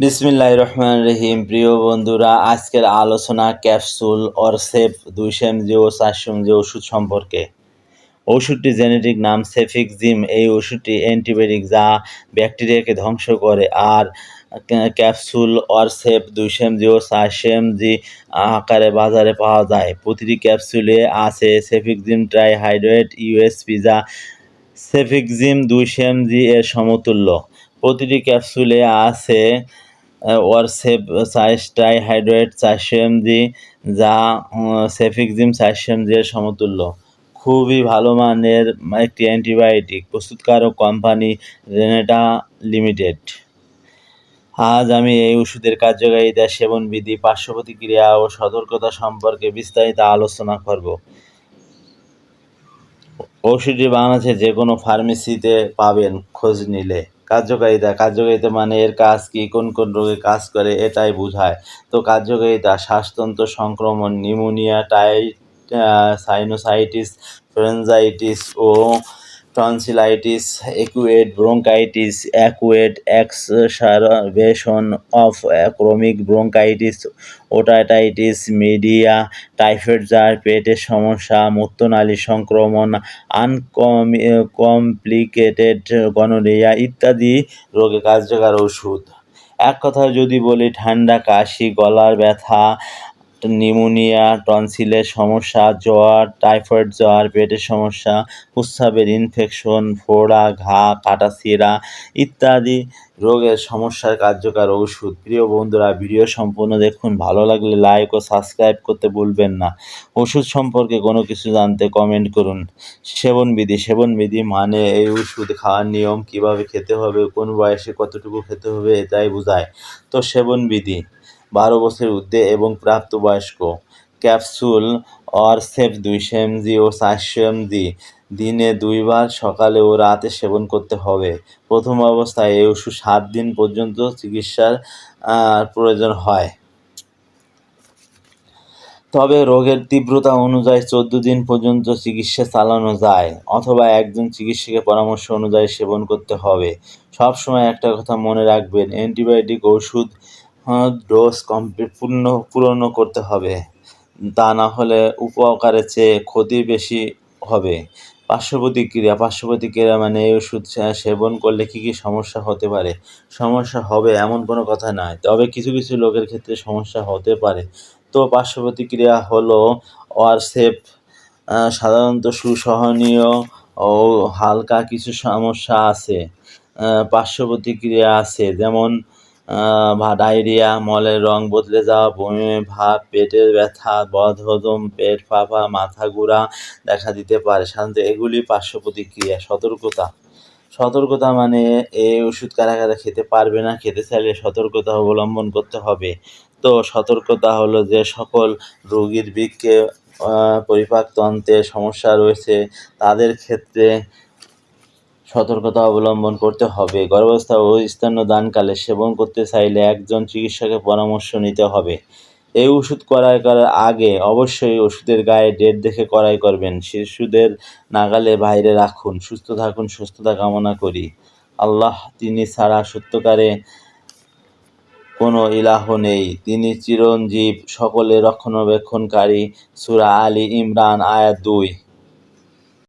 বিসমিল্লাহ রহমান রহিম। প্রিয় বন্ধুরা, আজকের আলোচনা ক্যাপসুল অর সেফ দুইশো এমজি ও চারশো এমজি ওষুধ সম্পর্কে। ওষুধটি জেনেটিক নাম সেফিকজিম এই ওষুধটি অ্যান্টিবায়োটিক যা ব্যাকটেরিয়াকে ধ্বংস করে। আর ক্যাপসুল অর সেফ দুইশো এমজি ও চারশো এমজি আকারে বাজারে পাওয়া যায়। প্রতিটি ক্যাপসুলে আছে সেফিক সেফিকজিম ট্রাইহাইড্রেট, ইউএসপি, যা সেফিকজিম দুইশো এমজি এর সমতুল্য। প্রতিটি ক্যাপসুলে আছে ওয়ারসেপ সাইস ট্রাইহাইড্রেট চারশো এমজি যা উম, সেফিকজিম চারশো এর সমতুল্য। খুবই ভালো মানের একটি অ্যান্টিবায়োটিক প্রস্তুতকারক কোম্পানি রেনেটা লিমিটেড। আজ আমি এই ওষুধের কার্যকারিতা সেবন বিধি পার্শ্ব প্রতিক্রিয়া ও সতর্কতা সম্পর্কে বিস্তারিত আলোচনা করব। ওষুধটি বাংলাদেশের যে কোনো ফার্মেসিতে পাবেন খোঁজ নিলে। কার্যকারিতা কার্যকারিতা মানে এর কাজ কি, কোন কোন রোগে কাজ করে এটাই বোঝায়। তো কার্যকারিতা, শ্বাসতন্ত্র সংক্রমণ নিউমোনিয়া টাই sinusitis, pharyngitis O tonsillitis acute bronchitis acute exacerbation of chronic bronchitis otitis media typhoid জ্বর পেটের সমস্যা মূত্রনালী সংক্রমণ আনকমপ্লিকেটেড গনোরিয়া ইত্যাদি রোগে কার্যকর ওষুধ। এক কথায় যদি বলি, ঠান্ডা, কাশি, গলার ব্যথা নিউমোনিয়া টনসিলের সমস্যা, জ্বর, টাইফয়েড জ্বর, পেটের সমস্যা, প্রস্রাবের ইনফেকশন ফোড়া, ঘা কাটাছিড়া ইত্যাদি রোগের সমস্যার কার্যকর ওষুধ। প্রিয় বন্ধুরা, ভিডিও সম্পূর্ণ দেখুন। ভালো লাগলে লাইক ও সাবস্ক্রাইব করতে ভুলবেন না। ওষুধ সম্পর্কে কোনো কিছু জানতে কমেন্ট করুন। সেবনবিধি। সেবনবিধি মানে এই ওষুধ খাওয়ার নিয়ম, কীভাবে খেতে হবে, কোন বয়সে কতটুকু খেতে হবে, এটাই বোঝায়। তো সেবনবিধি। বারো বছর ঊর্ধ্বে এবং প্রাপ্তবয়স্ক। ক্যাপসুল অর সেফ দুইশো এমজি ও চারশো এমজি দিনে দুইবার সকালে ও রাতে সেবন করতে হবে। প্রথম অবস্থায় এই ওষুধ সাত দিন পর্যন্ত চিকিৎসার প্রয়োজন হয়। তবে রোগের তীব্রতা অনুযায়ী চোদ্দ দিন পর্যন্ত চিকিৎসা চালানো যায়, অথবা একজন চিকিৎসকের পরামর্শ অনুযায়ী সেবন করতে হবে। সব সময় একটা কথা মনে রাখবেন, অ্যান্টিবায়োটিক ওষুধ ডোজ কমপ্লিট পূর্ণ পূরণ করতে হবে। তা না হলে উপকারের চেয়ে ক্ষতি বেশি হবে। পার্শ্ব প্রতিক্রিয়া পার্শ্ব মানে এই ওষুধ সেবন করলে কী কী সমস্যা হতে পারে? সমস্যা হবে এমন কোনো কথা নয় তবে কিছু কিছু লোকের ক্ষেত্রে সমস্যা হতে পারে। তো পার্শ্ব প্রতিক্রিয়া হলো ওয়ারসেপ সাধারণত সুসহনীয় ও হালকা কিছু সমস্যা আছে। আহ, পার্শ্ব প্রতিক্রিয়া আছে। যেমন ডায়রিয়া মলের রং বদলে যাওয়া, বমি ভাব পেটের ব্যথা, বদহজম, পেট ফাঁপা, মাথা ঘোরা দেখা দিতে পারে। সাধারণত এগুলি পার্শ্ব প্রতিক্রিয়া। সতর্কতা। সতর্কতা মানে এই ওষুধ কারা কারা খেতে পারবে না, খেতে চাইলে সতর্কতা অবলম্বন করতে হবে। তো সতর্কতা হলো যে সকল রোগীর বৃক্ষে পরিপাকতন্ত্রের সমস্যা রয়েছে, তাদের ক্ষেত্রে সতর্কতা অবলম্বন করতে হবে। গর্ভাবস্থা ও স্তন্যদানকালে সেবন করতে চাইলে একজন চিকিৎসকের পরামর্শ নিতে হবে। এই ওষুধ ক্রয় করার আগে অবশ্যই ওষুধের গায়ে ডেট দেখে ক্রয় করবেন। শিশুদের নাগালে বাইরে রাখুন, সুস্থ থাকুন, সুস্থতা কামনা করি। আল্লাহ তিনি ছাড়া সত্যকারে কোনো ইলাহ নেই। তিনি চিরঞ্জীব, সকলের রক্ষণাবেক্ষণকারী। সুরা আলী ইমরান, আয়াত দুই।